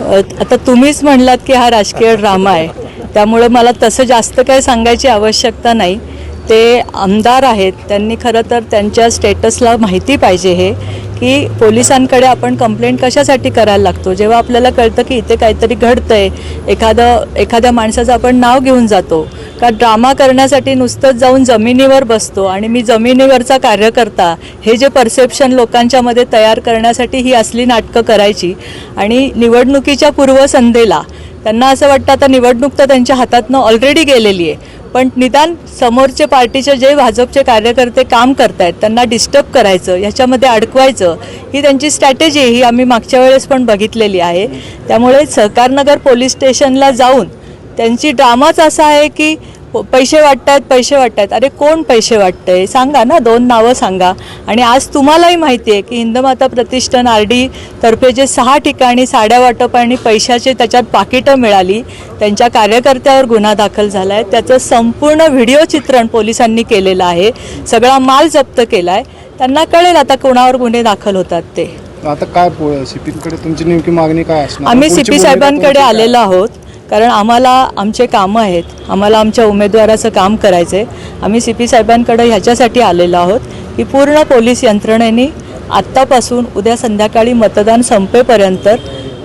आता तुम्हीच म्हणलात की हा राजकीय ड्रामा आहे. त्यामुळं मला तसं जास्त काही सांगायची आवश्यकता नाही. ते आमदार आहेत त्यांनी खरं तर त्यांच्या स्टेटसला माहिती पाहिजे हे की पोलिसांकडे आपण कंप्लेंट कशासाठी करायला लागतो? जेव्हा आपल्याला कळतं की इथे काहीतरी घडतंय एखादं एखाद्या माणसाचं आपण नाव घेऊन जातो का ड्रामा करण्यासाठी नुसतंच जाऊन जमिनीवर बसतो आणि मी जमिनीवरचा कार्यकर्ता हे जे परसेप्शन लोकांच्या मध्ये तयार करण्यासाठी ही असली नाटकं करायची आणि निवडणुकीच्या पूर्वसंध्येला त्यांना असं वाटतं आता निवडणूक तर त्यांच्या हातातनं ऑलरेडी गेलेली आहे. पण निदान समोरचे पार्टीचे जे भाजपचे कार्यकर्ते काम करतायत त्यांना डिस्टर्ब करायचं ह्याच्यामध्ये अडकवायचं ही त्यांची स्ट्रॅटेजी ही आम्ही मागच्या वेळेस पण बघितलेली आहे. त्यामुळे सहकारनगर पोलीस स्टेशनला जाऊन त्यांची ड्रामाच असा आहे की पैसे वाटतायत पैसे वाटतायत अरे कोण पैसे वाटतंय? सांगा ना दोन नावं सांगा. आणि आज तुम्हालाही माहिती आहे की हिंदमाता प्रतिष्ठान आर डी तर्फे जे सहा ठिकाणी साड्या वाटप आणि पैशाचे त्याच्यात पाकिटं मिळाली त्यांच्या कार्यकर्त्यावर गुन्हा दाखल झाला आहे त्याचं संपूर्ण व्हिडिओ चित्रण पोलिसांनी केलेलं आहे. सगळा माल जप्त केला आहे त्यांना कळेल आता कोणावर गुन्हे दाखल होतात ते. आता काय सीपीकडे तुमची नेमकी मागणी काय आम्ही पुढची सी पी भूमिका साहेबांकडे? आलेलो आहोत. कारण आम्हाला आमचे कामं आहेत. आम्हाला आमच्या उमेदवाराचं काम करायचं आहे आम्ही सी पी साहेबांकडे ह्याच्यासाठी आलेलो आहोत की पूर्ण पोलीस यंत्रणेने आत्तापासून उद्या संध्याकाळी मतदान संपेपर्यंत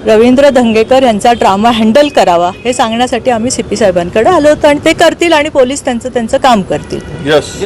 रवींद्र धंगेकर यांचा ड्रामा हँडल करावा हे सांगण्यासाठी आम्ही सी पी साहेबांकडे आलो होतो आणि ते करतील आणि पोलीस त्यांचं त्यांचं काम करतील. यस